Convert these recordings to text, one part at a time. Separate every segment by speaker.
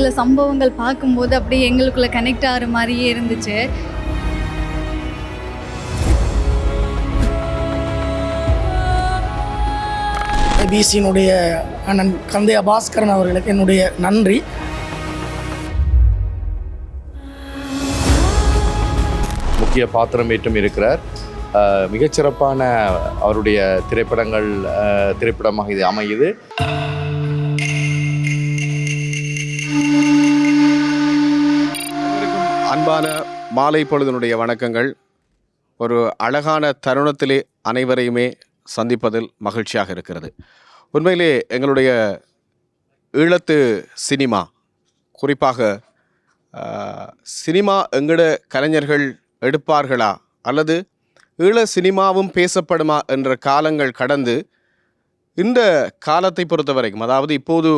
Speaker 1: சில சம்பவங்கள் பார்க்கும்போது அப்படியே எங்களுக்குள்ள கனெக்ட் ஆகிற மாதிரியே இருந்துச்சு.
Speaker 2: பிசியினுடைய அண்ணன் கந்தையா பாஸ்கரன் அவர்களுக்கு என்னுடைய நன்றி.
Speaker 3: முக்கிய பாத்திரம் ஏற்றும் இருக்கிறார். மிகச்சிறப்பான அவருடைய திரைப்படங்கள் திரைப்படமாக இது அமையுது.
Speaker 4: அன்பான மாலை பொழுதினுடைய வணக்கங்கள். ஒரு அழகான தருணத்திலே அனைவரையுமே சந்திப்பதில் மகிழ்ச்சியாக இருக்கிறது. உண்மையிலே எங்களுடைய ஈழத்து சினிமா குறிப்பாக சினிமா எங்கட கலைஞர்கள் எடுப்பார்களா? அல்லது ஈழ சினிமாவும் பேசப்படுமா என்ற காலங்கள் கடந்து இந்த காலத்தை பொறுத்த வரைக்கும் அதாவது இப்போது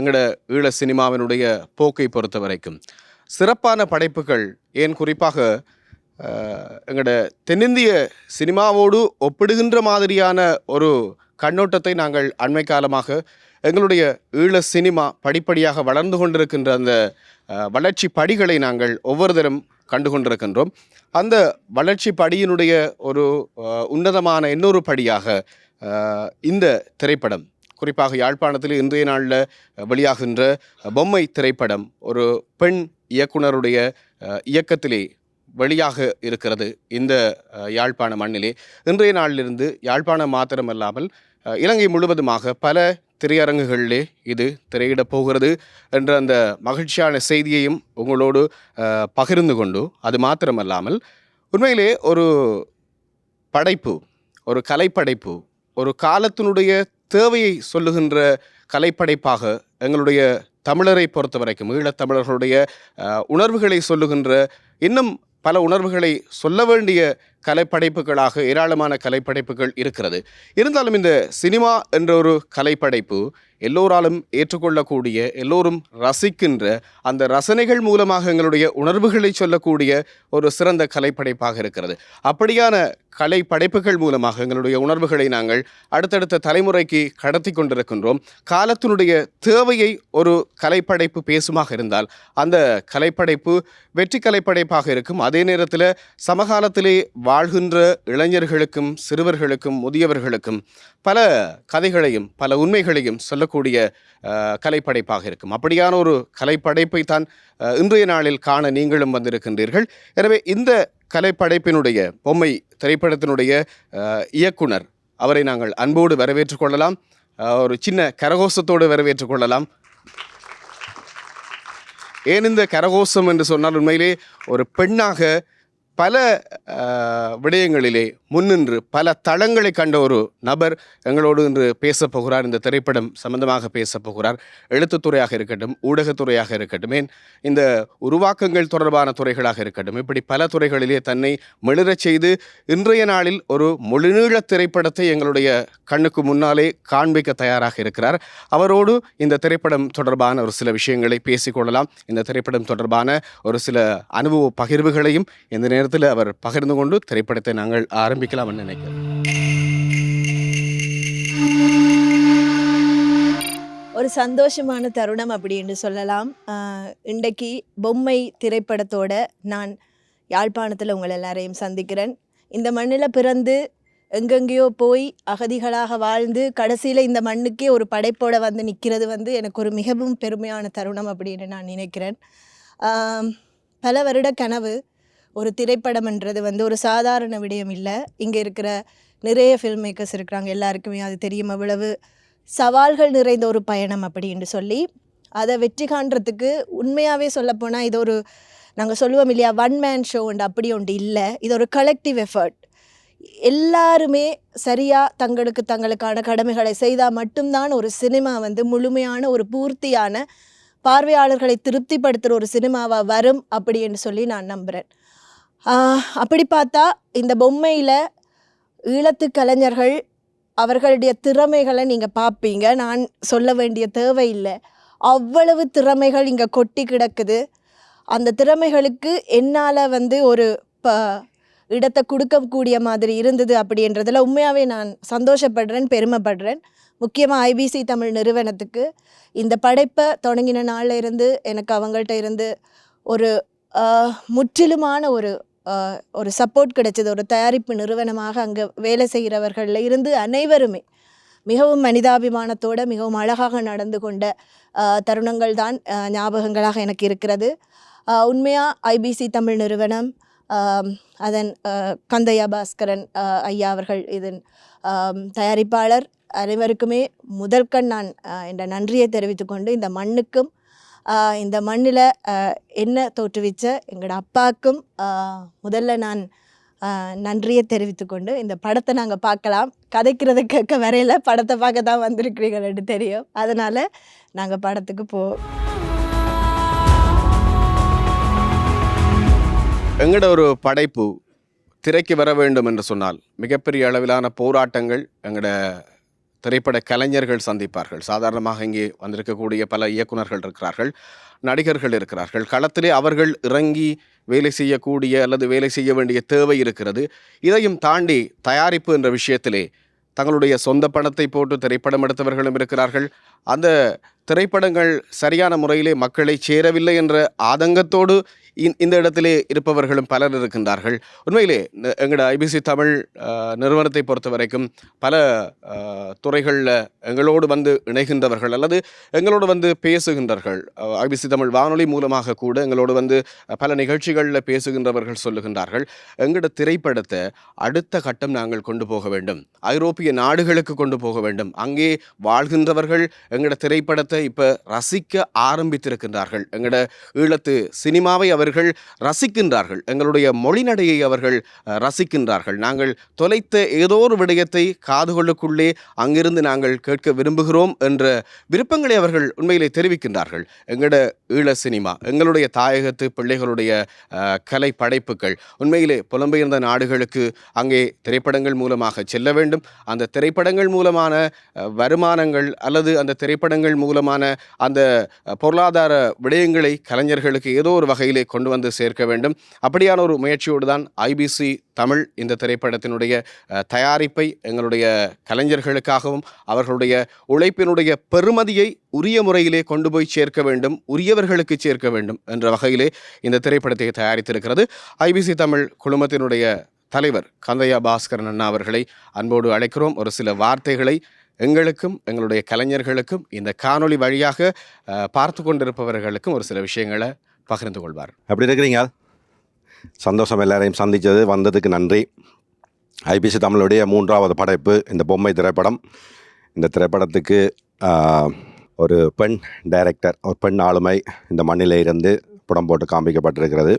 Speaker 4: எங்கட ஈழ சினிமாவினுடைய போக்கை பொறுத்த வரைக்கும் சிறப்பான படைப்புகள். ஏன் குறிப்பாக எங்களோட தென்னிந்திய சினிமாவோடு ஒப்பிடுகின்ற மாதிரியான ஒரு கண்ணோட்டத்தை நாங்கள் அண்மை காலமாக எங்களுடைய ஈழ சினிமா படிப்படியாக வளர்ந்து கொண்டிருக்கின்ற அந்த வளர்ச்சி படிகளை நாங்கள் ஒவ்வொரு தரம் கண்டு கொண்டிருக்கின்றோம். அந்த வளர்ச்சி படியினுடைய ஒரு உன்னதமான இன்னொரு படியாக இந்த திரைப்படம். குறிப்பாக யாழ்ப்பாணத்தில் இன்றைய நாளில் வெளியாகின்ற பொம்மை திரைப்படம். ஒரு பெண் இயக்குனருடைய இயக்கத்திலே வெளியாக இருக்கிறது இந்த யாழ்ப்பாண மண்ணிலே. இன்றைய நாளிலிருந்து யாழ்ப்பாணம் மாத்திரமல்லாமல் இலங்கை முழுவதுமாக பல திரையரங்குகளிலே இது திரையிடப் போகிறது என்ற அந்த மகிழ்ச்சியான செய்தியையும் உங்களோடு பகிர்ந்து கொண்டு அது மாத்திரமல்லாமல் உண்மையிலே ஒரு படைப்பு ஒரு கலைப்படைப்பு ஒரு காலத்தினுடைய தேவையை சொல்லுகின்ற கலைப்படைப்பாக எங்களுடைய தமிழரை பொறுத்த வரைக்கும் ஈழத்தமிழர்களுடைய உணர்வுகளை சொல்லுகின்ற இன்னும் பல உணர்வுகளை சொல்ல வேண்டிய கலைப்படைப்புகளாக ஏராளமான கலைப்படைப்புகள் இருக்கிறது. இருந்தாலும் இந்த சினிமா என்ற ஒரு கலைப்படைப்பு எல்லோராலும் ஏற்றுக்கொள்ளக்கூடிய எல்லோரும் ரசிக்கின்ற அந்த ரசனைகள் மூலமாக எங்களுடைய உணர்வுகளை சொல்லக்கூடிய ஒரு சிறந்த கலைப்படைப்பாக இருக்கிறது. அப்படியான கலை படைப்புகள் மூலமாக எங்களுடைய உணர்வுகளை நாங்கள் அடுத்தடுத்த தலைமுறைக்கு கடத்தி கொண்டிருக்கின்றோம். காலத்தினுடைய தேவையை ஒரு கலைப்படைப்பு பேசுமாக இருந்தால் அந்த கலைப்படைப்பு வெற்றி கலைப்படைப்பாக இருக்கும். அதே நேரத்தில் சமகாலத்திலே வாழ்கின்ற இளைஞர்களுக்கும் சிறுவர்களுக்கும் முதியவர்களுக்கும் பல கதைகளையும் பல உண்மைகளையும் சொல்லக்கூடிய இருக்கக்கூடிய கலைப்படைப்பாக இருக்கும். அப்படியான ஒரு கலைப்படைப்பை தான் இன்றைய நாளில் காண நீங்களும் வந்திருக்கின்றீர்கள். எனவே இந்த கலைப்படைப்பினுடைய பொம்மை திரைப்படத்தினுடைய இயக்குனர் அவரை நாங்கள் அன்போடு வரவேற்றுக் கொள்ளலாம். ஒரு சின்ன கரகோஷத்தோடு வரவேற்றுக் கொள்ளலாம். ஏன் இந்த கரகோஷம் என்று சொன்னால் உண்மையிலே ஒரு பெண்ணாக பல விடயங்களிலே முன்னின்று பல தளங்களை கண்ட ஒரு நபர் எங்களோடு இன்று பேசப் போகிறார். இந்த திரைப்படம் சம்பந்தமாக பேசப் போகிறார். எழுத்துத்துறையாக இருக்கட்டும் ஊடகத்துறையாக இருக்கட்டும் ஏன் இந்த உருவாக்கங்கள் தொடர்பான துறைகளாக இருக்கட்டும் இப்படி பல துறைகளிலே தன்னை மெளிரச் செய்து இன்றைய நாளில் ஒரு முழுநீள திரைப்படத்தை எங்களுடைய கண்ணுக்கு முன்னாலே காண்பிக்க தயாராக இருக்கிறார். அவரோடு இந்த திரைப்படம் தொடர்பான ஒரு சில விஷயங்களை பேசிக்கொள்ளலாம் இந்த திரைப்படம் தொடர்பான ஒரு சில அனுபவ பகிர்வுகளையும் இந்த நேரத்தில் அவர் பகிர்ந்து கொண்டு திரைப்படத்தை நாங்கள் ஆரம்பிக்கலாம்னு நினைக்கிறேன்
Speaker 5: ஒரு சந்தோஷமான தருணம் அப்படின்னு சொல்லலாம். இன்றைக்கு பொம்மை திரைப்படத்தோட நான் யாழ்ப்பாணத்தில் உங்கள் எல்லாரையும் சந்திக்கிறேன். இந்த மண்ணில் பிறந்து எங்கெங்கேயோ போய் அகதிகளாக வாழ்ந்து கடைசியில் இந்த மண்ணுக்கே ஒரு படைப்போட வந்து நிற்கிறது வந்து எனக்கு ஒரு மிகவும் பெருமையான தருணம் அப்படின்னு நான் நினைக்கிறேன். பல வருட கனவு. ஒரு திரைப்படம்ன்றது வந்து ஒரு சாதாரண விடயம் இல்லை. இங்கே இருக்கிற நிறைய ஃபில்ம் மேக்கர்ஸ் இருக்கிறாங்க. எல்லாருக்குமே அது தெரியும். அவ்வளவு சவால்கள் நிறைந்த ஒரு பயணம் அப்படின்னு சொல்லி. அதை வெற்றி காண்றதுக்கு உண்மையாகவே சொல்லப்போனால் இது ஒரு நாங்கள் சொல்லுவோம் இல்லையா? ஒன் மேன் ஷோ உண்டு அப்படி ஒன்று இல்லை. இது ஒரு கலெக்டிவ் எஃபர்ட் எல்லாருமே சரியாக தங்களுக்கு தங்களுக்கான கடமைகளை செய்தால் மட்டும்தான் ஒரு சினிமா வந்து முழுமையான ஒரு பூர்த்தியான பார்வையாளர்களை திருப்திப்படுத்துகிற ஒரு சினிமாவாக வரும் அப்படின்னு சொல்லி நான் நம்புகிறேன் அப்படி பார்த்தா இந்த பொம்மையில் ஈழத்து கலைஞர்கள் அவர்களுடைய திறமைகளை நீங்கள் பார்ப்பீங்க நான் சொல்ல வேண்டிய தேவையில்லை. அவ்வளவு திறமைகள் இங்கே கொட்டி கிடக்குது. அந்த திறமைகளுக்கு என்னால் வந்து ஒரு ப இடத்தை கொடுக்கக்கூடிய மாதிரி இருந்தது அப்படின்றதில் உண்மையாகவே நான் சந்தோஷப்படுறேன் பெருமைப்படுறேன். முக்கியமாக ஐபிசி தமிழ் நிறுவனத்துக்கு. இந்த படைப்பை தொடங்கின நாளில் இருந்து எனக்கு அவங்கள்ட்ட இருந்து ஒரு முற்றிலுமான ஒரு ஒரு சப்போர்ட் கிடைச்சது. ஒரு தயாரிப்பு நிறுவனமாக அங்கே வேலை செய்கிறவர்களில் இருந்து அனைவருமே மிகவும் மனிதாபிமானத்தோடு மிகவும் அழகாக நடந்து கொண்ட தருணங்கள் தான் ஞாபகங்களாக எனக்கு இருக்கிறது. உண்மையாக ஐபிசி தமிழ் நிறுவனம் அதன் கந்தையா பாஸ்கரன் ஐயா அவர்கள் இதன் தயாரிப்பாளர். அனைவருக்குமே முதற்கண் நான் என்ற நன்றியை தெரிவித்துக்கொண்டு இந்த மண்ணுக்கும் இந்த மண்ணில் என்ன தோற்றுவிச்ச எங்களோட அப்பாவுக்கும் முதல்ல நான் நன்றியை தெரிவித்துக்கொண்டு இந்த படத்தை நாங்கள் பார்க்கலாம். கதைக்கிறது கேட்க வரையில படத்தை பார்க்க தான் வந்திருக்கிறீங்கன்னு தெரியும். அதனால் நாங்கள் படத்துக்கு போ
Speaker 4: எங்கட ஒரு படைப்பு திரைக்கு வர வேண்டும் என்று சொன்னால் மிகப்பெரிய அளவிலான போராட்டங்கள் எங்களோட திரைப்பட கலைஞர்கள் சந்திப்பார்கள். சாதாரணமாக இங்கே வந்திருக்கக்கூடிய பல இயக்குனர்கள் இருக்கிறார்கள் நடிகர்கள் இருக்கிறார்கள். களத்திலே அவர்கள் இறங்கி வேலை செய்யக்கூடிய அல்லது வேலை செய்ய வேண்டிய தேவை இருக்கிறது. இதையும் தாண்டி தயாரிப்பு என்ற விஷயத்திலே தங்களுடைய சொந்த பணத்தை போட்டு திரைப்படம் எடுத்தவர்களும் இருக்கிறார்கள். அந்த திரைப்படங்கள் சரியான முறையிலே மக்களை சேரவில்லை என்ற ஆதங்கத்தோடு இந்த இடத்திலே இருப்பவர்களும் பலர் இருக்கின்றார்கள். உண்மையிலே எங்களோட ஐபிசி தமிழ் நிறுவனத்தை பொறுத்த வரைக்கும் பல துறைகளில் எங்களோடு வந்து இணைகின்றவர்கள் அல்லது எங்களோடு வந்து பேசுகின்றார்கள். ஐபிசி தமிழ் வானொலி மூலமாக கூட எங்களோடு வந்து பல நிகழ்ச்சிகளில் பேசுகின்றவர்கள் சொல்லுகின்றார்கள். எங்களோட திரைப்படத்தை அடுத்த கட்டம் நாங்கள் கொண்டு போக வேண்டும். ஐரோப்பிய நாடுகளுக்கு கொண்டு போக வேண்டும். அங்கே வாழ்கின்றவர்கள் எங்களோட திரைப்படத்தை இப்போ ரசிக்க ஆரம்பித்திருக்கின்றார்கள். எங்களோட ஈழத்து சினிமாவை அவர் அவர்கள் ரசிக்கின்றார்கள். எங்களுடைய மொழிநடையை அவர்கள் ரசிக்கின்றார்கள். நாங்கள் தொலைத்த ஏதோ ஒரு விடயத்தை காதுகளுக்குள்ளே அங்கிருந்து நாங்கள் கேட்க விரும்புகிறோம் என்ற விருப்பங்களை அவர்கள் உண்மையிலே தெரிவிக்கின்றார்கள். எங்களோட ஈழ சினிமா எங்களுடைய தாயகத்து பிள்ளைகளுடைய கலை படைப்புகள் உண்மையிலே புலம்பெயர்ந்த நாடுகளுக்கு அங்கே திரைப்படங்கள் மூலமாக செல்ல வேண்டும். அந்த திரைப்படங்கள் மூலமான வருமானங்கள் அல்லது அந்த திரைப்படங்கள் மூலமான அந்த பொருளாதார விடயங்களை கலைஞர்களுக்கு ஏதோ ஒரு வகையிலே கொண்டு வந்து சேர்க்க வேண்டும். அப்படியான ஒரு முயற்சியோடு தான் ஐபிசி தமிழ் இந்த திரைப்படத்தினுடைய தயாரிப்பை எங்களுடைய கலைஞர்களுக்காகவும் அவர்களுடைய உழைப்பினுடைய பெருமதியை உரிய முறையிலே கொண்டு போய் சேர்க்க வேண்டும் உரியவர்களுக்கு சேர்க்க வேண்டும் என்ற வகையிலே இந்த திரைப்படத்தை தயாரித்திருக்கிறது. ஐபிசி தமிழ் குழுமத்தினுடைய தலைவர் கந்தையா பாஸ்கரன் அண்ணா அவர்களை அன்போடு அழைக்கிறோம். ஒரு சில வார்த்தைகளை எங்களுக்கும் எங்களுடைய கலைஞர்களுக்கும் இந்த காணொளி வழியாக பார்த்து கொண்டிருப்பவர்களுக்கும் ஒரு சில விஷயங்களை பகிர்ந்து கொள்வார்
Speaker 6: எப்படி இருக்கிறீங்க? சந்தோஷம் எல்லாரையும் சந்தித்தது வந்ததுக்கு நன்றி. ஐபிசி தமிழுடைய மூன்றாவது படைப்பு இந்த பொம்மை திரைப்படம். இந்த திரைப்படத்துக்கு ஒரு பெண் டைரக்டர் ஒரு பெண் ஆளுமை இந்த மண்ணில் இருந்து படம் போட்டு காண்பிக்கப்பட்டிருக்கிறது.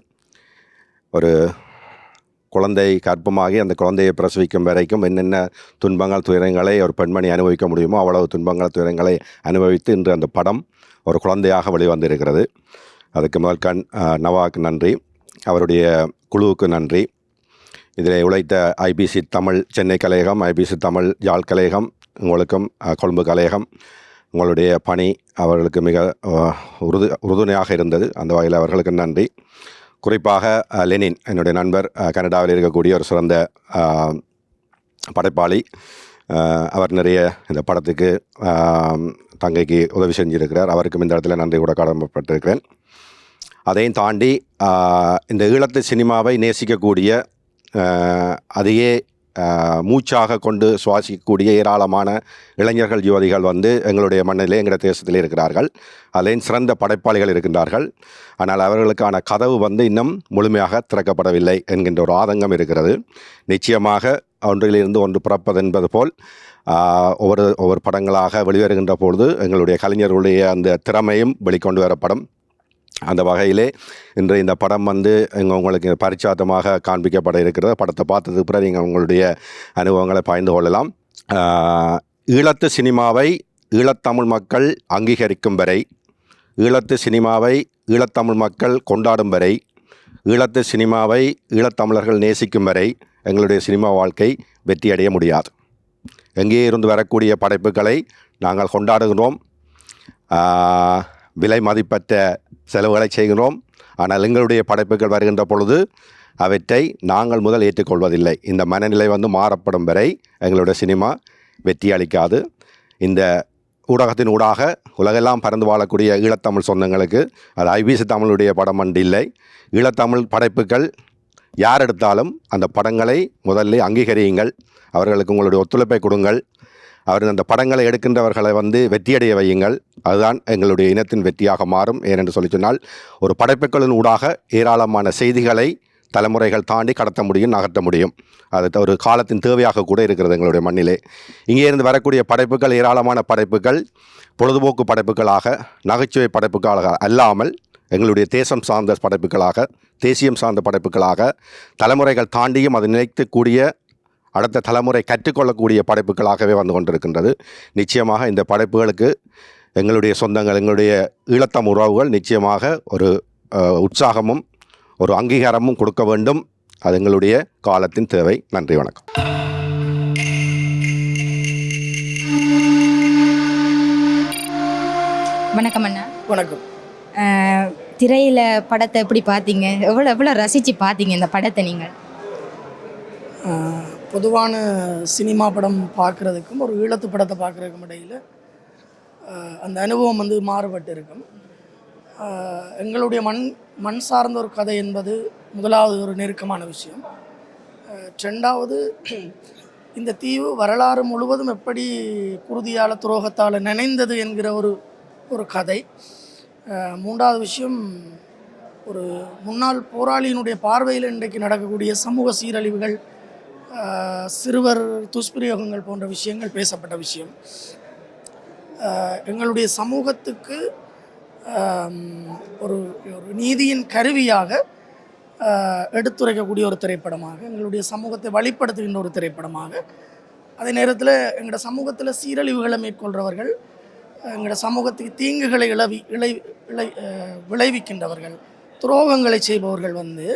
Speaker 6: ஒரு குழந்தை கர்ப்பமாகி அந்த குழந்தையை பிரசவிக்கும் வரைக்கும் என்னென்ன துன்பங்கள் துயரங்களை ஒரு பெண்மணி அனுபவிக்க முடியுமோ அவ்வளவு துன்பங்கள் துயரங்களை அனுபவித்து இன்று அந்த படம் ஒரு குழந்தையாக வெளிவந்திருக்கிறது. அதுக்கு முதல் கண் நவாக்கு நன்றி. அவருடைய குழுவுக்கு நன்றி. இதில் உழைத்த ஐபிசி தமிழ் சென்னை கலையகம் ஐபிசி தமிழ் யாழ் கலையகம் உங்களுக்கும் கொழும்பு கலையகம் உங்களுடைய பணி அவர்களுக்கு மிக உறுது உறுதுணையாக இருந்தது. அந்த வகையில் அவர்களுக்கு நன்றி. குறிப்பாக லெனின் என்னுடைய நண்பர் கனடாவில் இருக்கக்கூடிய ஒரு சிறந்த படைப்பாளி. அவர் நிறைய இந்த படத்துக்கு தங்கைக்கு உதவி செஞ்சிருக்கிறார். அவருக்கும் இந்த இடத்துல நன்றி கூட கடமைப்பட்டிருக்கிறேன். அதையும் தாண்டி இந்த ஈழத்து சினிமாவை நேசிக்கக்கூடிய அதையே மூச்சாக கொண்டு சுவாசிக்கக்கூடிய ஏராளமான இளைஞர்கள் யுவதிகள் வந்து எங்களுடைய மண்ணிலே எங்களுடைய தேசத்திலே இருக்கிறார்கள். அதிலேயும் சிறந்த படைப்பாளிகள் இருக்கின்றார்கள். ஆனால் அவர்களுக்கான கதவு வந்து இன்னும் முழுமையாக திறக்கப்படவில்லை என்கின்ற ஒரு ஆதங்கம் இருக்கிறது. நிச்சயமாக ஒன்றிலிருந்து ஒன்று பிறப்பது என்பது போல் ஒவ்வொரு ஒவ்வொரு படங்களாக வெளிவருகின்ற பொழுது எங்களுடைய கலைஞர்களுடைய அந்த திறமையும் வெளிக்கொண்டு வரப்படும். அந்த வகையிலே இன்று இந்த படம் வந்து இங்கே உங்களுக்கு பரிச்சாத்தமாக காண்பிக்கப்பட இருக்கிறது. படத்தை பார்த்ததுக்கு பிறகு நீங்கள் உங்களுடைய அனுபவங்களை பகிர்ந்து கொள்ளலாம். ஈழத்து சினிமாவை ஈழத்தமிழ் மக்கள் அங்கீகரிக்கும் வரை ஈழத்து சினிமாவை ஈழத்தமிழ் மக்கள் கொண்டாடும் வரை ஈழத்து சினிமாவை ஈழத்தமிழர்கள் நேசிக்கும் வரை எங்களுடைய சினிமா வாழ்க்கை வெற்றியடைய முடியாது. எங்கே இருந்து வரக்கூடிய படைப்புகளை நாங்கள் கொண்டாடுகிறோம். ஆஹ், விலை மதிப்பற்ற செலவுகளை செய்கிறோம் ஆனால் எங்களுடைய படைப்புகள் வருகின்ற பொழுது அவற்றை நாங்கள் முதல் ஏற்றுக்கொள்வதில்லை. இந்த மனநிலை வந்து மாறப்படும் வரை எங்களுடைய சினிமா வெற்றி அளிக்காது. இந்த ஊடகத்தின் ஊடாக உலகெல்லாம் பறந்து வாழக்கூடிய ஈழத்தமிழ் சொந்தங்களுக்கு அது ஐபிசி தமிழுடைய படம் அண்டு இல்லை ஈழத்தமிழ் படைப்புகள் யார் எடுத்தாலும் அந்த படங்களை முதல்ல அங்கீகரியுங்கள். அவர்களுக்கு உங்களுடைய ஒத்துழைப்பை கொடுங்கள். அவர் அந்த படங்களை எடுக்கின்றவர்களை வந்து வெற்றியடைய வையுங்கள். அதுதான் எங்களுடைய இனத்தின் வெற்றியாக மாறும். ஏனென்று சொல்லி சொன்னால் ஒரு படைப்புகளின் ஊடாக ஏராளமான செய்திகளை தலைமுறைகள் தாண்டி கடத்த முடியும் நகர்த்த முடியும். அது ஒரு காலத்தின் தேவையாக கூட இருக்கிறது எங்களுடைய மண்ணிலே. இங்கே இருந்து வரக்கூடிய படைப்புகள் ஏராளமான படைப்புகள் பொழுதுபோக்கு படைப்புகளாக நகைச்சுவை படைப்புகளாக அல்லாமல் எங்களுடைய தேசம் சார்ந்த படைப்புகளாக தேசியம் சார்ந்த படைப்புகளாக தலைமுறைகள் தாண்டியும் அதை நினைத்துக்கூடிய அடுத்த தலைமுறை கற்றுக்கொள்ளக்கூடிய படைப்புகளாகவே வந்து கொண்டிருக்கின்றது. நிச்சயமாக இந்த படைப்புகளுக்கு எங்களுடைய சொந்தங்கள் எங்களுடைய ஈழத்தம் உறவுகள் நிச்சயமாக ஒரு உற்சாகமும் ஒரு அங்கீகாரமும் கொடுக்க வேண்டும். அது எங்களுடைய காலத்தின் தேவை. நன்றி வணக்கம்.
Speaker 7: வணக்கம் அண்ணா.
Speaker 2: வணக்கம்.
Speaker 7: திரையில் படத்தை எப்படி பார்த்தீங்க? எவ்வளோ எவ்வளோ ரசித்து பார்த்தீங்க இந்த படத்தை நீங்கள்?
Speaker 2: பொதுவான சினிமா படம் பார்க்குறதுக்கும் ஒரு ஈழத்து படத்தை பார்க்குறதுக்கும் இடையில் அந்த அனுபவம் வந்து மாறுபட்டு இருக்கும் எங்களுடைய மண் மண் சார்ந்த ஒரு கதை என்பது முதலாவது ஒரு நெருக்கமான விஷயம். ரெண்டாவது இந்த தீவு வரலாறு முழுவதும் எப்படி குருதியால் துரோகத்தால் நினைந்தது என்கிற ஒரு ஒரு கதை. மூன்றாவது விஷயம் ஒரு முன்னாள் போராளியினுடைய பார்வையில் இன்றைக்கு நடக்கக்கூடிய சமூக சீரழிவுகள் சிறுவர் துஷ்பிரயோகங்கள் போன்ற விஷயங்கள் பேசப்பட்ட விஷயம். எங்களுடைய சமூகத்துக்கு ஒரு ஒரு நீதியின் கருவியாக எடுத்துரைக்கக்கூடிய ஒரு திரைப்படமாக எங்களுடைய சமூகத்தை வழிப்படுத்துகின்ற ஒரு திரைப்படமாக அதே நேரத்தில் எங்களோட சமூகத்தில் சீரழிவுகளை மேற்கொள்கிறவர்கள் எங்களோட சமூகத்துக்கு தீங்குகளை இழவி இளை இழை விளைவிக்கின்றவர்கள் துரோகங்களை செய்பவர்கள் வந்து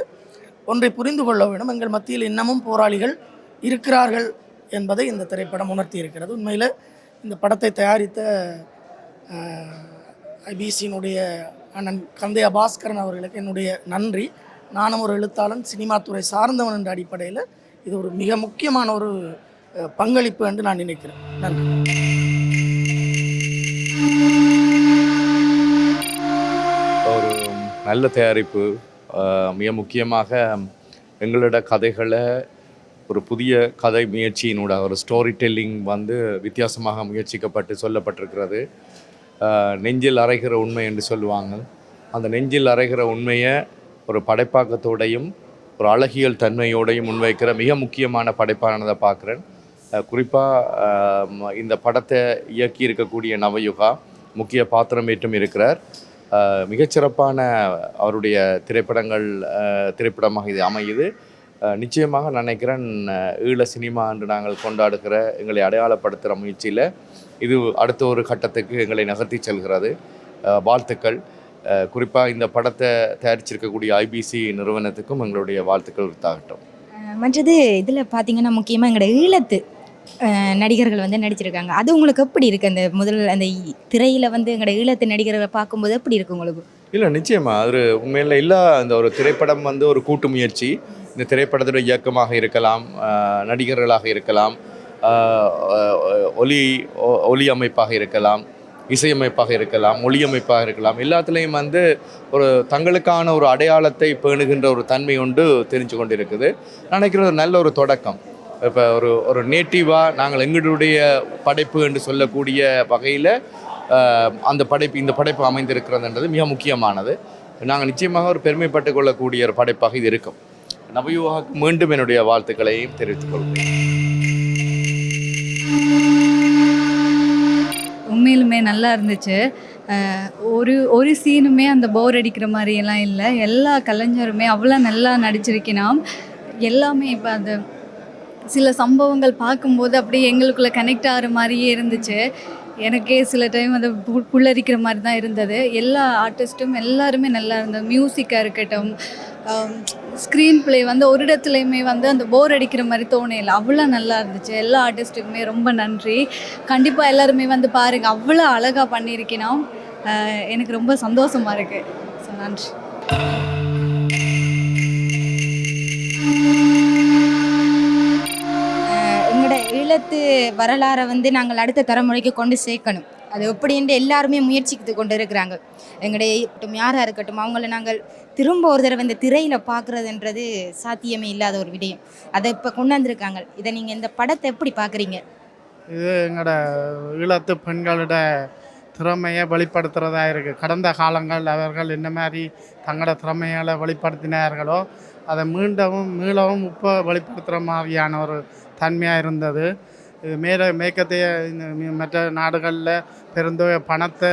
Speaker 2: ஒன்றை புரிந்து கொள்ள வேண்டும். எங்கள் மத்தியில் இன்னமும் போராளிகள் இருக்கிறார்கள் என்பதை இந்த திரைப்படம் உணர்த்தி இருக்கிறது உண்மையில் இந்த படத்தை தயாரித்த ஐபிசியினுடைய அண்ணன் கந்தைய பாஸ்கரன் அவர்களுக்கு என்னுடைய நன்றி. நானும் ஒரு எழுத்தாளன் சினிமா துறை சார்ந்தவன் என்ற அடிப்படையில் இது ஒரு மிக முக்கியமான ஒரு பங்களிப்பு என்று நான் நினைக்கிறேன். நன்றி.
Speaker 3: ஒரு நல்ல தயாரிப்பு மிக முக்கியமாக எங்களோட கதைகளை ஒரு புதிய கதை முயற்சியினோட ஒரு ஸ்டோரி டெல்லிங் வந்து வித்தியாசமாக முயற்சிக்கப்பட்டு சொல்லப்பட்டிருக்கிறது. நெஞ்சில் அரைகிற உண்மை என்று சொல்லுவாங்க. அந்த நெஞ்சில் அரைகிற உண்மையை ஒரு படைப்பாக்கத்தோடையும் ஒரு அழகியல் தன்மையோடையும் முன்வைக்கிற மிக முக்கியமான படைப்பானதை பார்க்குறேன். குறிப்பாக இந்த படத்தை இயக்கி இருக்கக்கூடிய நவயுகா முக்கிய பாத்திரமேற்றும் இருக்கிறார். மிகச்சிறப்பான அவருடைய திரைப்படங்கள் திரைப்படமாக இது அமையுது. நிச்சயமாக நினைக்கிறேன் ஈழ சினிமா என்று நாங்கள் கொண்டாடுகிற எங்களை அடையாளப்படுத்துகிற முயற்சியில் இது அடுத்த ஒரு கட்டத்துக்கு எங்களை நகர்த்தி செல்கிறது. வாழ்த்துக்கள். குறிப்பாக இந்த படத்தை தயாரிச்சிருக்கக்கூடிய ஐபிசி நிறுவனத்துக்கும் எங்களுடைய வாழ்த்துக்கள்
Speaker 7: உத்தாகட்டும் மற்றது இதில் பார்த்தீங்கன்னா முக்கியமாக எங்களோட ஈழத்து நடிகர்கள் வந்து நடிச்சிருக்காங்க. அது உங்களுக்கு எப்படி இருக்குது அந்த முதல் அந்த திரையில் வந்து எங்களோட ஈழத்து நடிகர்களை பார்க்கும்போது எப்படி இருக்கு உங்களுக்கு?
Speaker 3: இல்லை நிச்சயமா. அது உண்மையில் இல்லை. அந்த ஒரு திரைப்படம் வந்து ஒரு கூட்டு முயற்சி. இந்த திரைப்படத்தோட இயக்கமாக இருக்கலாம் நடிகர்களாக இருக்கலாம் ஒலி ஒ- ஒலி அமைப்பாக இருக்கலாம் இசையமைப்பாக இருக்கலாம் ஒளியமைப்பாக இருக்கலாம். எல்லாத்துலேயும் வந்து ஒரு தங்களுக்கான ஒரு அடையாளத்தை பேணுகின்ற ஒரு தன்மை உண்டு தெரிஞ்சு கொண்டு இருக்குது நினைக்கிற ஒரு நல்ல ஒரு தொடக்கம். இப்போ ஒரு ஒரு நேட்டிவாக நாங்கள் எங்களுடைய படைப்பு என்று சொல்லக்கூடிய வகையில் அந்த படைப்பு இந்த படைப்பு அமைந்திருக்கிறதுன்றது மிக முக்கியமானது. நாங்கள் நிச்சயமாக ஒரு பெருமைப்பட்டு கொள்ளக்கூடிய ஒரு படைப்பாக இது இருக்கும். நவயுவாக்கு மீண்டும் என்னுடைய வாழ்த்துக்களையும் தெரிவித்துக் கொள்கிறேன்.
Speaker 1: உண்மையிலுமே நல்லா இருந்துச்சு. ஒரு ஒரு சீனுமே அந்த போர் அடிக்கிற மாதிரியெல்லாம் இல்லை. எல்லா கலைஞருமே அவ்வளோ நல்லா நடிச்சிருக்கினாம் எல்லாமே இப்போ அந்த சில சம்பவங்கள் பார்க்கும்போது அப்படியே எங்களுக்குள்ளே கனெக்ட் ஆகிற மாதிரியே இருந்துச்சு. எனக்கே சில டைம் அதை பு- மாதிரி தான் இருந்தது. எல்லா ஆர்டிஸ்ட்டும் எல்லாருமே நல்லா இருந்தது. மியூசிக்காக இருக்கட்டும் ஸ்க்ரீன் ப்ளே வந்து ஒரு இடத்துலையுமே வந்து அந்த போர் அடிக்கிற மாதிரி தோணையில அவ்வளோ நல்லா இருந்துச்சு. எல்லா ஆர்டிஸ்ட்டுக்குமே ரொம்ப நன்றி. கண்டிப்பாக எல்லாருமே வந்து பாருங்கள் அவ்வளோ அழகாக பண்ணியிருக்கேனா. எனக்கு ரொம்ப சந்தோஷமாக இருக்குது ஸோ நன்றி.
Speaker 7: ஈழத்து வரலாறை வந்து நாங்கள் அடுத்த தலைமுறைக்கு கொண்டு சேர்க்கணும். அது எப்படின்ட்டு எல்லாருமே முயற்சித்து கொண்டு இருக்கிறாங்க எங்களுடைய இருக்கட்டும் யாராக இருக்கட்டும் அவங்கள நாங்கள் திரும்ப ஒரு தடவை இந்த திரையில் பார்க்குறதுன்றது சாத்தியமே இல்லாத ஒரு விடயம். அதை இப்போ கொண்டு வந்திருக்காங்க. இதை நீங்கள் இந்த படத்தை எப்படி பார்க்குறீங்க?
Speaker 8: இது எங்களோட ஈழத்து பெண்களோட திறமையை வெளிப்படுத்துகிறதா இருக்குது கடந்த காலங்கள் அவர்கள் என்ன மாதிரி தங்களோட திறமைகளை வெளிப்படுத்தினார்களோ அதை மீண்டவும் மீளவும் இப்போ வெளிப்படுத்துகிற மாதிரியான ஒரு தன்மையாக இருந்தது இது மேல மேற்கத்தைய இந்த மற்ற நாடுகளில் பெருந்தொகை பணத்தை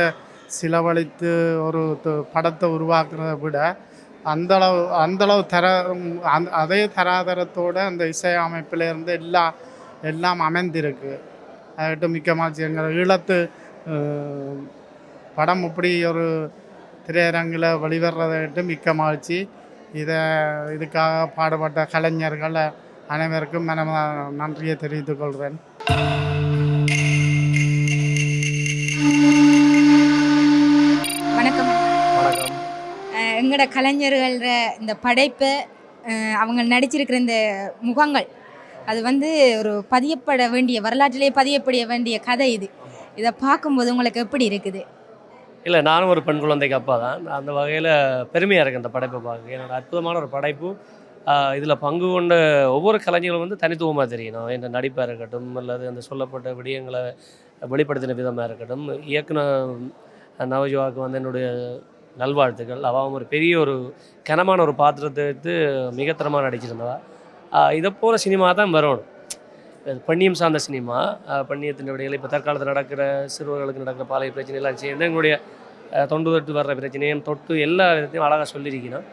Speaker 8: செலவழித்து ஒரு படத்தை உருவாக்குறதை விட அந்தளவு அந்தளவு தர அந் அதே தராதரத்தோடு அந்த இசை அமைப்பிலேருந்து எல்லாம் எல்லாம் அமைந்திருக்கு. அதுக்கிட்ட மிக்க எங்கள் ஈழத்து படம் இப்படி ஒரு திரையரங்கில் வெளிவர்றதுக்கிட்ட மிக்க மகிழ்ச்சி. இதை இதுக்காக பாடுபட்ட கலைஞர்களை அனைவருக்கும் மன நன்றியை தெரிவித்துக் கொள்கிறேன்.
Speaker 7: வணக்கம்.
Speaker 9: வணக்கம்.
Speaker 7: எங்களோட கலைஞர்கள இந்த படைப்பை அவங்க நடிச்சிருக்கிற இந்த முகங்கள் அது வந்து ஒரு பதியப்பட வேண்டிய வரலாற்றிலே பதியப்பட வேண்டிய கதை இது. இதை பார்க்கும்போது உங்களுக்கு எப்படி இருக்குது?
Speaker 9: இல்லை நானும் ஒரு பெண் குழந்தைக்கு அப்பா தான். அந்த வகையில் பெருமையாக இருக்குது அந்த படைப்பை பார்க்க. என்னோட அற்புதமான ஒரு படைப்பு. இதில் பங்கு கொண்ட ஒவ்வொரு கலைஞர்களும் வந்து தனித்துவமாக தெரியணும். இந்த நடிப்பாக இருக்கட்டும் அல்லது அந்த சொல்லப்பட்ட விடயங்களை வெளிப்படுத்தின விதமாக இருக்கட்டும். இயக்குனர் நவஜுவாவுக்கு வந்து என்னுடைய நல்வாழ்த்துக்கள். அவன் ஒரு பெரிய ஒரு கனமான ஒரு பாத்திரத்தை எடுத்து மிகத்தரமாக நடிச்சிருந்தவா. இதை போல் சினிமா தான் வரணும். பண்ணியம் சார்ந்த சினிமா. பண்ணியத்தின் விடையில் இப்போ தற்காலத்தில் நடக்கிற சிறுவர்களுக்கு நடக்கிற பாலியல் பிரச்சனை எல்லாம் சேர்ந்து எங்களுடைய தொண்டு தொட்டு வர்ற பிரச்சனையும் தொட்டு எல்லா விதத்தையும் அழகாக சொல்லியிருக்கணும்.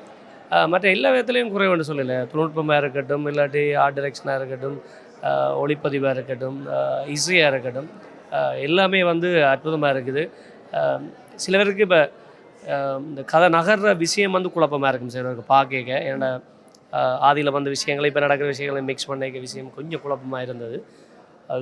Speaker 9: மற்ற எல்லா விதத்துலையும் குறைவுன்னு சொல்லலை. தொழில்நுட்பமாக இருக்கட்டும் இல்லாட்டி ஆர்ட் டைரக்ஷனாக இருக்கட்டும் ஒளிப்பதிவாக இருக்கட்டும் இசையாக இருக்கட்டும் எல்லாமே வந்து அற்புதமாக இருக்குது. சில பேருக்கு இப்போ இந்த கதை நகர்ற விஷயம் வந்து குழப்பமாக இருக்கும் சிலருக்கு பார்க்க ஏன்னா ஆதியில் வந்த விஷயங்களை இப்போ நடக்கிற விஷயங்களை மிக்ஸ் பண்ணிக்க விஷயம் கொஞ்சம் குழப்பமாக இருந்தது.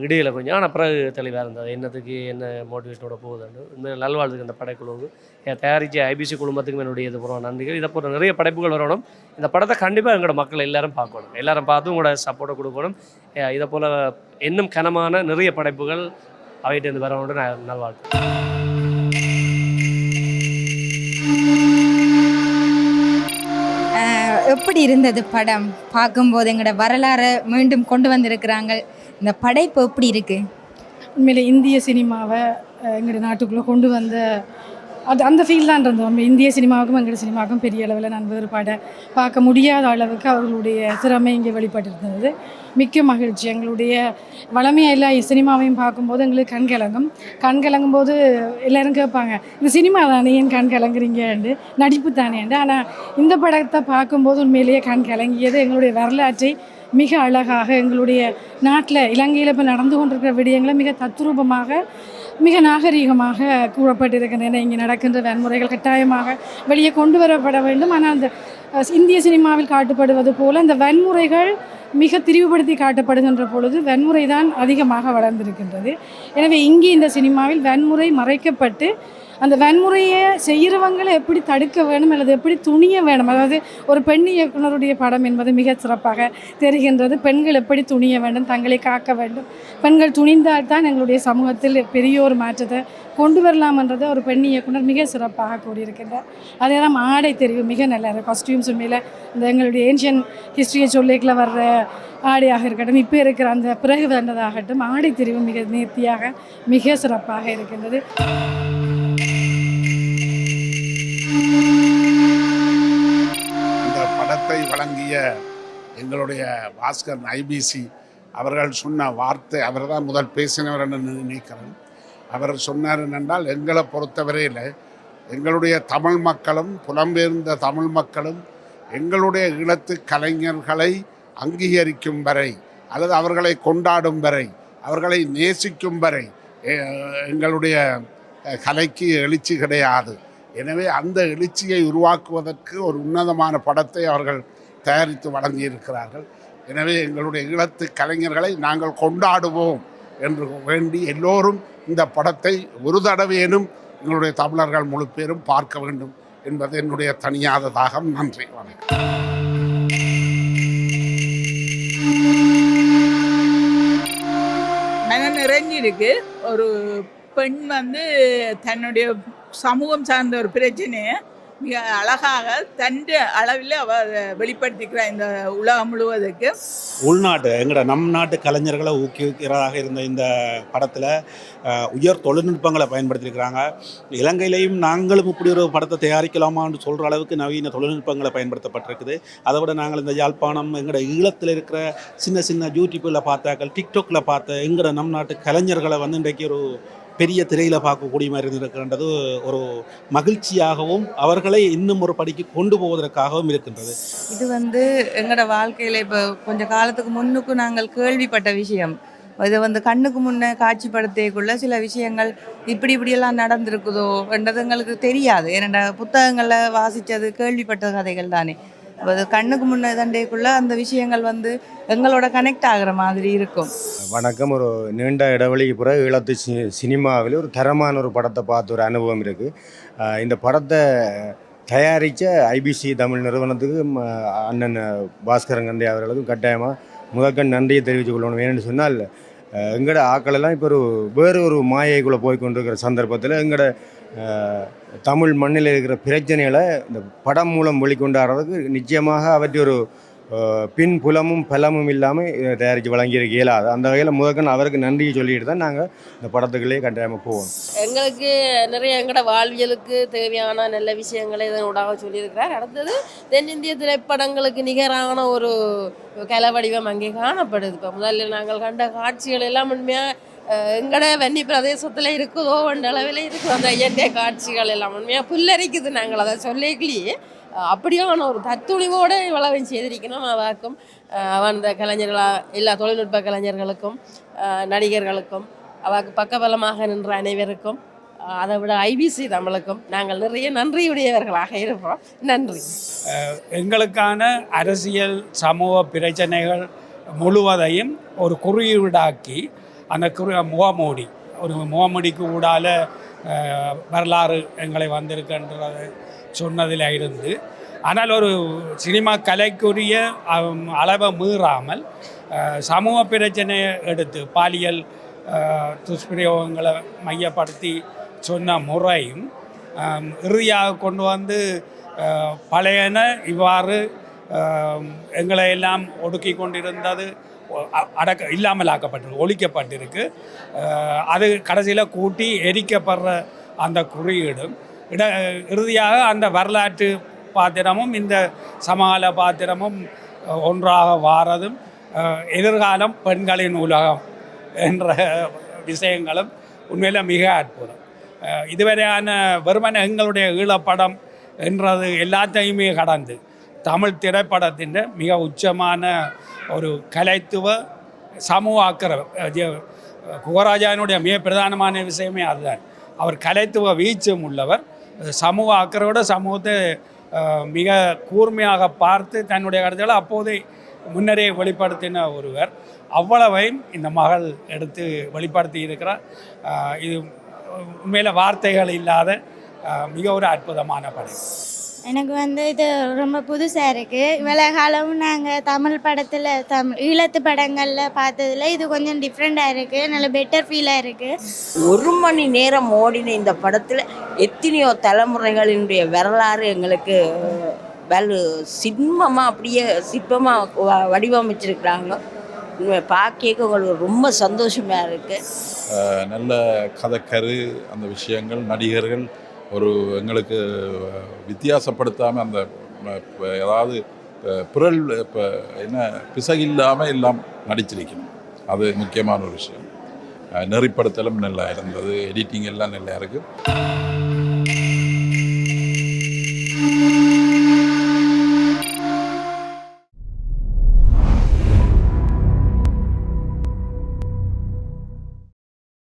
Speaker 9: இடையில கொஞ்சம். ஆனால் பிறகு தெளிவாக இருந்தது. என்னத்துக்கு என்ன மோட்டிவேஷனோட போகுதுன்னு. உண்மையாக நல்வாழ்த்துக்கு அந்த படைக்குழுவுக்கு. என் தயாரித்த ஐபிசி குழுமத்துக்கும் என்னுடைய இது பூர்வ நன்றிகள். இதை போகிற நிறைய படைப்புகள் வரணும். இந்த படத்தை கண்டிப்பாக எங்களோட மக்கள் எல்லாரும் பார்க்கணும். எல்லாரும் பார்த்து உங்களோட சப்போர்ட்டை கொடுக்கணும். இதை போல் இன்னும் கனமான நிறைய படைப்புகள் அவைகிட்டேருந்து வரணும்னு நான் நல்வாழ்த்து
Speaker 7: எப்படி இருந்தது படம்? பார்க்கும்போது எங்களோட வரலாறு மீண்டும் கொண்டு வந்திருக்கிறாங்க. இந்த படைப்பு எப்படி இருக்குது
Speaker 10: உண்மையில் இந்திய சினிமாவை எங்களுடைய நாட்டுக்குள்ளே கொண்டு வந்த அது அந்த ஃபீல் தான் இருந்தோம் நம்ம இந்திய சினிமாவுக்கும் எங்களுடைய சினிமாவுக்கும் பெரிய அளவில் நான் வேறுபாடை பார்க்க முடியாத அளவுக்கு அவர்களுடைய திறமை இங்கே வெளிப்பட்டிருந்தது. மிக்க மகிழ்ச்சி. எங்களுடைய வளமையெல்லாம் சினிமாவையும் பார்க்கும்போது எங்களுக்கு கண் கலங்கும். கண் கலங்கும் போது எல்லோரும் கேட்பாங்க இது சினிமா தானே? ஏன் கண் கலங்குறீங்கண்டு நடிப்பு தானேண்டு ஆனால் இந்த படத்தை பார்க்கும்போது உண்மையிலேயே கண் கலங்கியது எங்களுடைய வரலாற்றை மிக அழகாக எங்களுடைய நாட்டில் இலங்கையில் இப்போ நடந்து கொண்டிருக்கிற விடயங்களை மிக தத்ரூபமாக மிக நாகரீகமாக கூறப்பட்டிருக்கின்றன. இங்கே நடக்கின்ற வன்முறைகள் கட்டாயமாக வெளியே கொண்டு வரப்பட வேண்டும். ஆனால் அந்த இந்திய சினிமாவில் காட்டப்படுவது போல் அந்த வன்முறைகள் மிக திரிவுபடுத்தி காட்டப்படுகின்ற பொழுது வன்முறை தான் அதிகமாக வளர்ந்திருக்கின்றது. எனவே இங்கே இந்த சினிமாவில் வன்முறை மறைக்கப்பட்டு அந்த வன்முறையை செய்கிறவங்களை எப்படி தடுக்க வேணும் அல்லது எப்படி துணிய வேணும்? அதாவது ஒரு பெண் இயக்குனருடைய படம் என்பது மிக சிறப்பாக தெரிகின்றது. பெண்கள் எப்படி துணிய வேண்டும் தங்களை காக்க வேண்டும்? பெண்கள் துணிந்தால் தான் எங்களுடைய சமூகத்தில் பெரிய ஒரு மாற்றத்தை கொண்டு வரலாம் என்றதை ஒரு பெண் இயக்குனர் மிக சிறப்பாக கூறியிருக்கின்றார். அதே தான் ஆடை தெரிவு மிக நல்லா இருக்கும். காஸ்டியூம்ஸ் உண்மையில் இந்த எங்களுடைய ஏன்ஷியன் ஹிஸ்ட்ரியை சொல்லிக்கில் வர்ற ஆடையாக இருக்கட்டும் இப்போ இருக்கிற அந்த பிறகு வந்ததாகட்டும் ஆடை தெரிவு மிக நேர்த்தியாக மிக சிறப்பாக இருக்கின்றது.
Speaker 11: வழங்கிய எங்களுடைய பாஸ்கர் ஐபிசி அவர்கள் சொன்ன வார்த்தை அவர் தான் முதல் பேசினவர் என்று நினைக்கிறேன். அவர் சொன்னார் என்றால் எங்களை பொறுத்தவரையில் எங்களுடைய தமிழ் மக்களும் புலம்பெயர்ந்த தமிழ் மக்களும் எங்களுடைய ஈழத்து கலைஞர்களை அங்கீகரிக்கும் வரை அல்லது அவர்களை கொண்டாடும் வரை அவர்களை நேசிக்கும் வரை எங்களுடைய கலைக்கு எழுச்சி கிடையாது. எனவே அந்த எழுச்சியை உருவாக்குவதற்கு ஒரு உன்னதமான படத்தை அவர்கள் தயாரித்து வழங்கியிருக்கிறார்கள். எனவே எங்களுடைய ஈழத்து கலைஞர்களை நாங்கள் கொண்டாடுவோம் என்று வேண்டி எல்லோரும் இந்த படத்தை ஒரு தடவையேனும் எங்களுடைய தமிழர்கள் முழு பேரும் பார்க்க வேண்டும் என்பது என்னுடைய தனியாத தாகம். நன்றி வணக்கம்.
Speaker 12: நிறைஞ்சிருக்கு. ஒரு பெண் வந்து தன்னுடைய சமூகம் சார்ந்த ஒரு பிரச்சனையை மிக அழகாக தண்டு அளவில் அவர் வெளிப்படுத்திக்கிறார் இந்த உலகம் முழுவதுக்கு.
Speaker 13: உள்நாட்டு எங்களோட நம் நாட்டு கலைஞர்களை ஊக்குவிக்கிறதாக இருந்த இந்த படத்தில் உயர் தொழில்நுட்பங்களை பயன்படுத்தியிருக்கிறாங்க. இலங்கையிலையும் நாங்களும் இப்படி ஒரு படத்தை தயாரிக்கலாமான்னு சொல்கிற அளவுக்கு நவீன தொழில்நுட்பங்களை பயன்படுத்தப்பட்டிருக்குது. அதை விட நாங்கள் இந்த யாழ்ப்பாணம் எங்களோட ஈழத்தில் இருக்கிற சின்ன சின்ன யூடியூப்பில் பார்த்தாக்கள் டிக்டாக்ல பார்த்த எங்களோட நம் நாட்டு கலைஞர்களை வந்து இன்றைக்கு ஒரு பெரிய திரையில் பார்க்கக்கூடிய மாதிரி இருந்திருக்கின்றது ஒரு மகிழ்ச்சியாகவும் அவர்களை இன்னும் ஒரு படிக்கு கொண்டு போவதற்காகவும் இருக்கின்றது.
Speaker 14: இது வந்து எங்களோட வாழ்க்கையில் இப்போ கொஞ்சம் காலத்துக்கு முன்னுக்கு நாங்கள் கேள்விப்பட்ட விஷயம். இது வந்து கண்ணுக்கு முன்னே காட்சிப்படுத்தியக்குள்ள சில விஷயங்கள் இப்படி இப்படியெல்லாம் நடந்திருக்குதோ என்றது எங்களுக்கு தெரியாது. ஏன்னா புத்தகங்களில் வாசித்தது கேள்விப்பட்ட கதைகள் தானே. அது கண்ணுக்கு முன்னே தண்டைக்குள்ளே அந்த விஷயங்கள் வந்து எங்களோட கனெக்ட் ஆகிற மாதிரி இருக்கும்.
Speaker 15: வணக்கம். ஒரு நீண்ட இடைவெளிக்கு பிறகு ஈழத்து சி சினிமாவில் ஒரு தரமான ஒரு படத்தை பார்த்த ஒரு அனுபவம் இருக்குது இந்த படத்தை தயாரித்த ஐபிசி தமிழ் நிறுவனத்துக்கு அண்ணன் பாஸ்கரன் கந்தை அவர்களுக்கும் கட்டாயமாக முதற்கண் நன்றியை தெரிவித்துக் கொள்ளணும். ஏன்னு சொன்னால் எங்களோட ஆக்களெல்லாம் இப்போ ஒரு வேறு ஒரு மாயைக்குள்ளே போய் கொண்டிருக்கிற சந்தர்ப்பத்தில் எங்களோட தமிழ் மண்ணில் இருக்கிற பிரச்சனைகளை இந்த படம் மூலம் வெளிக்கொண்டாடுறதுக்கு நிச்சயமாக அவற்றை ஒரு பின் புலமும் பலமும் இல்லாமல் தயாரித்து வழங்கியிருக்க இயலாது. அந்த வகையில் முதற்கன் அவருக்கு நன்றி சொல்லிட்டு தான் நாங்கள் இந்த படத்துக்குள்ளே கட்டாயமாக போவோம்.
Speaker 16: எங்களுக்கு நிறைய எங்களோட வாழ்வியலுக்கு தேவையான நல்ல விஷயங்களை இதனூடாக சொல்லியிருக்கிறார். அடுத்தது தென்னிந்திய திரைப்படங்களுக்கு நிகரான ஒரு கலை வடிவம் அங்கே காணப்படுது. இப்போ முதல்ல நாங்கள் கண்ட காட்சிகள் எல்லாம் உண்மையாக எங்கட வன்னி பிரதேசத்தில் இருக்குதோ என்ற அளவில் இருக்குது அந்த இயற்கை காட்சிகள் எல்லாம் உண்மையாக புல்லரிக்குது நாங்கள் அதை சொல்லிக்கலையே அப்படியான ஒரு தத்துணிவோடு இவ்வளவு செய்திருக்கணும் அவாக்கும் அவன் இந்த கலைஞர்களா எல்லா தொழில்நுட்ப கலைஞர்களுக்கும் நடிகர்களுக்கும் அவாக்கு பக்கபலமாக நின்ற அனைவருக்கும் அதை விட ஐபிசி தமிழுக்கும் நாங்கள் நிறைய நன்றியுடையவர்களாக இருப்போம். நன்றி.
Speaker 8: எங்களுக்கான அரசியல் சமூக பிரச்சனைகள் முழுவதையும் ஒரு குறியீடாக்கி அந்த குரு முகமூடி. ஒரு முகமூடிக்கு ஊடால வரலாறு எங்களை வந்திருக்கின்றது சொன்னதில் இருந்து. ஆனால் ஒரு சினிமா கலைக்குரிய அளவை மீறாமல் சமூக பிரச்சனையை எடுத்து பாலியல் துஷ்பிரயோகங்களை மையப்படுத்தி சொன்ன முறையும் இறுதியாக கொண்டு வந்து பழையன இவ்வாறு எங்களை எல்லாம் ஒடுக்கி கொண்டிருந்தது. அடக்க இல்லாமல் ஆக்கப்பட்டிருக்கு ஒழிக்கப்பட்டிருக்கு அது கடைசியில் கூட்டி எரிக்கப்படுற அந்த குறியீடும் இட இறுதியாக அந்த வரலாற்று பாத்திரமும் இந்த சமகால பாத்திரமும் ஒன்றாக வாரதும் எதிர்காலம் பெண்களின் உலகம் என்ற விஷயங்களும் உண்மையில் மிக அற்புதம். இதுவரையான வெறுமன எங்களுடைய ஈழப்படம் என்றது எல்லாத்தையுமே கடந்து தமிழ் திரைப்படத்தின் மிக உச்சமான ஒரு கலைத்துவ சமூக அக்கறை குகராஜானுடைய மிக பிரதானமான விஷயமே அதுதான். அவர் கலைத்துவ வீச்சும் உள்ளவர். சமூக அக்கறையோட சமூகத்தை மிக கூர்மையாக பார்த்து தன்னுடைய கருத்துக்களை அப்போதே முன்னரே வெளிப்படுத்தின ஒருவர். அவ்வளவையும் இந்த மகள் எடுத்து வெளிப்படுத்தி இருக்கிறார். இது உண்மையில் வார்த்தைகள் இல்லாத மிக ஒரு அற்புதமான படம்
Speaker 7: எனக்கு வந்து இது ரொம்ப புதுசாக இருக்குது இவ்வளோ காலமும் நாங்கள் தமிழ் படத்தில் தமிழ் ஈழத்து படங்களில் பார்த்ததுல இது கொஞ்சம் டிஃப்ரெண்ட்டாக இருக்குது நல்ல பெட்டர் ஃபீலாக இருக்குது
Speaker 16: ஒரு மணி நேரம் ஓடின இந்த படத்தில் எத்தனையோ தலைமுறைகளினுடைய வரலாறு எங்களுக்கு வலு சிம்மமாக அப்படியே சிற்பமாக வ வடிவமைச்சிருக்கிறாங்க. பார்க்க உங்களுக்கு ரொம்ப சந்தோஷமாக இருக்குது
Speaker 17: நல்ல கதைக்கரு அந்த விஷயங்கள் நடிகர்கள் ஒரு எங்களுக்கு வித்தியாசப்படுத்தாமல் அந்த ஏதாவது பிறல் இப்போ என்ன பிசகில்லாமல் எல்லாம் நடிச்சிருக்கணும். அது முக்கியமான ஒரு விஷயம். நெறிப்படுத்தலும் நல்லா இருந்தது எடிட்டிங் எல்லாம் நல்லா இருக்குது